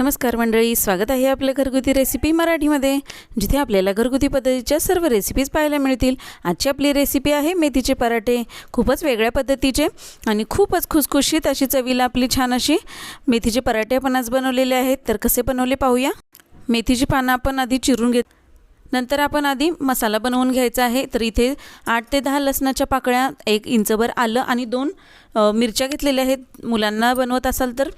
नमस्कार मंडळी स्वागत आहे आपल्या घरगुती रेसिपी मराठीमध्ये जिथे आपल्याला घरगुती पद्धतीच्या सर्व रेसिपीज पाहायला मिळतील. आजची आपली रेसिपी आहे मेथीचे पराठे खूपच वेगळ्या पद्धतीचे आणि खूपच खुसखुशीत अशी चवीला आपली छान अशी मेथीचे पराठे आपण आज बनवलेले आहेत. तर कसे बनवले पाहूया. मेथीची पानं आपण आधी चिरून घेत नंतर आपण आधी मसाला बनवून घ्यायचा आहे. तर इथे आठ ते दहा लसणाच्या पाकळ्या एक इंचभर आलं आणि दोन मिरच्या घेतलेल्या आहेत. मुलांना बनवत असाल तर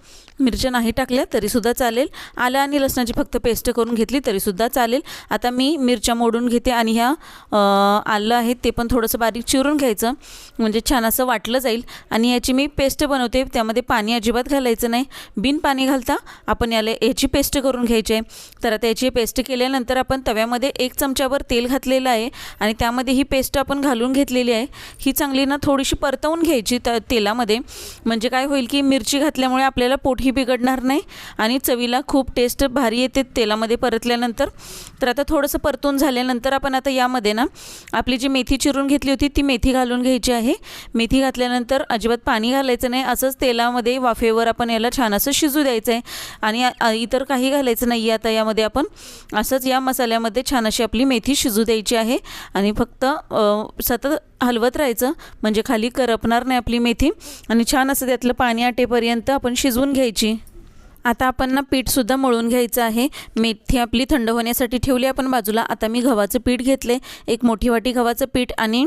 मिरच्या नाही टाकल्या तरीसुद्धा चालेल. आलं आणि लसणाची फक्त पेस्ट करून घेतली तरीसुद्धा चालेल. आता मी मिरच्या मोडून घेते आणि ह्या आलं आहे ते पण थोडंसं बारीक चिरून घ्यायचं. म्हणजे छान असं वाटलं जाईल आणि याची मी पेस्ट बनवते. त्यामध्ये पाणी अजिबात घालायचं नाही. बिन पाणी घालता आपण याला याची पेस्ट करून घ्यायची आहे. तर आता याची पेस्ट केल्यानंतर आपण तव्यामध्ये एक चमच्यावर तेल घातलेलं आहे आणि त्यामध्ये ही पेस्ट आपण घालून घेतलेली आहे. ही चांगली ना थोडीशी परतवून घ्यायची त तेलामध्ये. म्हणजे काय होईल की मिरची घातल्यामुळे आपल्याला पोटही बिघडणार नाही आणि चवीला खूप टेस्ट भारी येते तेलामध्ये परतल्यानंतर. तर आता थोडंसं परतून झाल्यानंतर आपण आता यामध्ये ना आपली जी मेथी चिरून घेतली होती ती मेथी घालून घ्यायची आहे. मेथी घातल्यानंतर अजिबात पाणी घालायचं नाही. असंच तेलामध्ये वाफेवर आपण याला छान असं शिजू द्यायचं आहे आणि इतर काही घालायचं नाही आता यामध्ये आपण. असंच या मसाल्यामध्ये छान अशी आपली मेथी शिजू द्यायची आहे. आणि फक्त सतत हलवत राहायचं. म्हणजे खाली करपणार नाही आपली मेथी. आणि छान असं त्यातलं पाणी आटेपर्यंत आपण शिजवून घ्यायची. आता आपण ना पीठसुद्धा मळून घ्यायचं आहे. मेथी आपली थंड होण्यासाठी ठेवली आपण बाजूला. आता मी गव्हाचं पीठ घेतले एक मोठी वाटी गव्हाचं पीठ आणि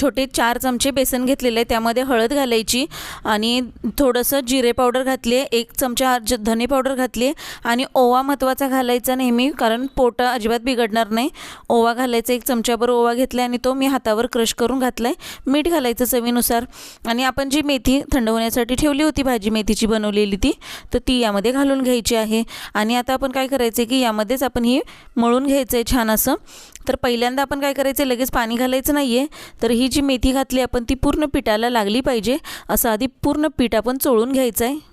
छोटे चार चमचे बेसन घेतलेले आहे. त्यामध्ये हळद घालायची आणि थोडंसं जिरे पावडर घातली आहे एक चमचा ज- धने पावडर घातली आहे आणि ओवा महत्त्वाचा घालायचा नेहमी कारण पोट अजिबात बिघडणार नाही. ओवा घालायचा एक चमच्याभर ओवा घेतला आणि तो मी हातावर क्रश करून घातला आहे मीठ घालायचं चवीनुसार. आणि आपण जी मेथी थंड होण्यासाठी ठेवली होती भाजी मेथीची बनवलेली ती तर ती यामध्ये घालून घ्यायची आहे. आणि आता आपण काय करायचं आहे की यामध्येच आपण ही मळून घ्यायचं आहे छान असं. तर पहिल्यांदा आपण काय करायचं आहे लगेच पाणी घालायचं नाही आहे तर ही जी मेथी घातली आपण ती पूर्ण पिठाला लागली पाहिजे. असं आधी पूर्ण पीठ आपण चोळून घ्यायचं आहे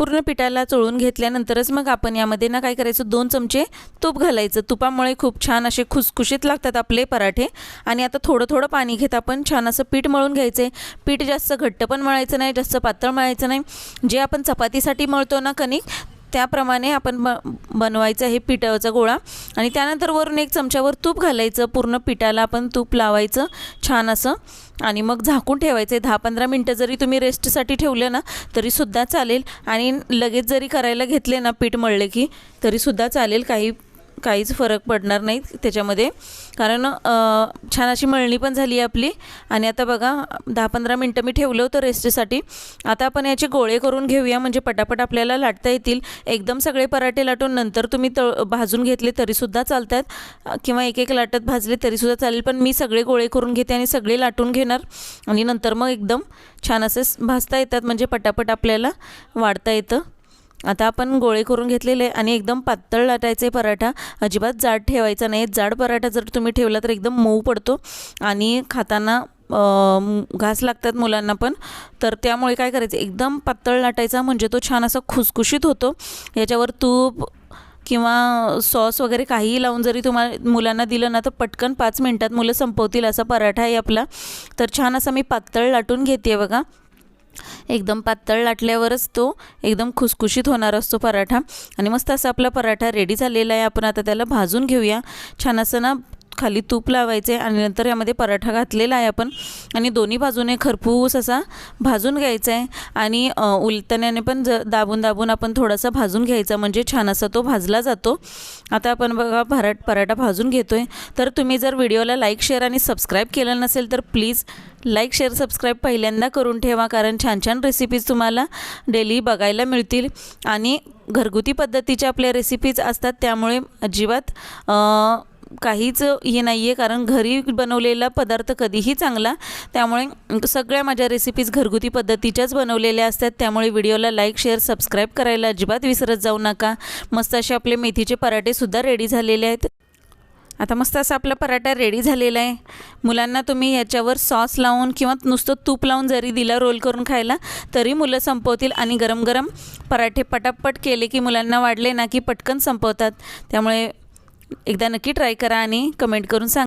पूर्ण पिठाला चोळून घेतल्यानंतरच मग आपण यामध्ये ना काय करायचं दोन चमचे तूप घालायचं. तुपामुळे खूप छान असे खुसखुशीत लागतात आपले पराठे. आणि आता थोडं थोडं पाणी घेत आपण छान असं पीठ मळून घ्यायचं आहे पीठ जास्त घट्ट पण मळायचं नाही जास्त पातळ मळायचं नाही. जे आपण चपातीसाठी मळतो ना कणिक त्याप्रमाणे आपण ब बनवायचं हे पिठाचा गोळा. आणि त्यानंतर वरून एक चमच्यावर तूप घालायचं. पूर्ण पिठाला आपण तूप लावायचं. छान असं. आणि मग झाकून ठेवायचं. आहे दहा पंधरा मिनटं जरी तुम्ही रेस्टसाठी ठेवलं ना तरीसुद्धा चालेल. आणि लगेच जरी करायला घेतले ना पीठ मळले की तरीसुद्धा चालेल. काही काहीच फरक पडणार नाही त्याच्यामध्ये. कारण छान अशी मळणी पण झाली आहे आपली. आणि आता बघा दहा पंधरा मिनटं मी ठेवलं होतं रेस्टसाठी आता आपण याचे गोळे करून घेऊया. म्हणजे पटापट आपल्याला लाटता येतील. एकदम सगळे पराठे लाटून नंतर तुम्ही तळ भाजून घेतले तरीसुद्धा चालतात. किंवा एक एक लाटत भाजले तरीसुद्धा चालेल. पण मी सगळे गोळे करून घेते आणि सगळे लाटून घेणार. आणि नंतर मग एकदम छान असे भाजता येतात. म्हणजे पटापट आपल्याला वाढता येतं. आता आपण गोळे करून घेतलेले आणि एकदम पातळ लाटायचे पराठा. अजिबात जाड ठेवायचा नाही. जाड पराठा जर तुम्ही ठेवला तर एकदम मऊ पडतो. आणि खाताना घास लागतात मुलांना पण. तर त्यामुळे काय करायचं? एकदम पातळ लाटायचा म्हणजे तो छान असा खुसखुशीत होतो. याच्यावर तूप किंवा सॉस वगैरे काहीही लावून जरी तुम्हाला मुलांना दिलं ना तर पटकन पाच मिनटात मुलं संपवतील असा पराठा आहे आपला. तर छान असा मी पातळ लाटून घेते बघा. एकदम पातळ लाटल्यावरच तो एकदम खुसखुशीत होणार असतो पराठा. आणि मस्त असा आपला पराठा रेडी झालेला आहे. आपण आता त्याला भाजून घेऊया. छान असं ना खाली तूप लावायचे आणि नंतर यामध्ये पराठा घातलेला आहे आपण. आणि दोन्ही बाजूने खरपूस असा भाजून घ्यायचा आहे. आणि उलटण्याने पण ज दाबून दाबून आपण थोडासा भाजून घ्यायचा म्हणजे छान असा तो भाजला जातो. आता आपण बघा भराट पराठा भाजून घेतो आहे तर तुम्ही जर व्हिडिओला लाईक शेअर आणि सबस्क्राईब केलं नसेल तर प्लीज लाईक शेअर सबस्क्राईब पहिल्यांदा करून ठेवा कारण छान छान रेसिपीज तुम्हाला डेली बघायला मिळतील. आणि घरगुती पद्धतीच्या आपल्या रेसिपीज असतात त्यामुळे अजिबात काहीच हे नाही आहे कारण घरी बनवलेला पदार्थ कधीही चांगला. त्यामुळे सगळ्या माझ्या रेसिपीज घरगुती पद्धतीच्याच बनवलेल्या असतात. त्यामुळे व्हिडिओला लाईक शेअर सबस्क्राईब करायला अजिबात विसरत जाऊ नका. मस्त असे आपले मेथीचे पराठेसुद्धा रेडी झालेले आहेत. आता मस्त असा आपला पराठा रेडी झालेला आहे. मुलांना तुम्ही याच्यावर सॉस लावून किंवा नुसतं तूप लावून जरी दिला रोल करून खायला तरी मुलं संपवतील आणि गरम गरम पराठे पटापट केले की मुलांना वाढले ना की पटकन संपवतात. त्यामुळे एकदा नक्की ट्राय करा आणि कमेंट करून सांगा.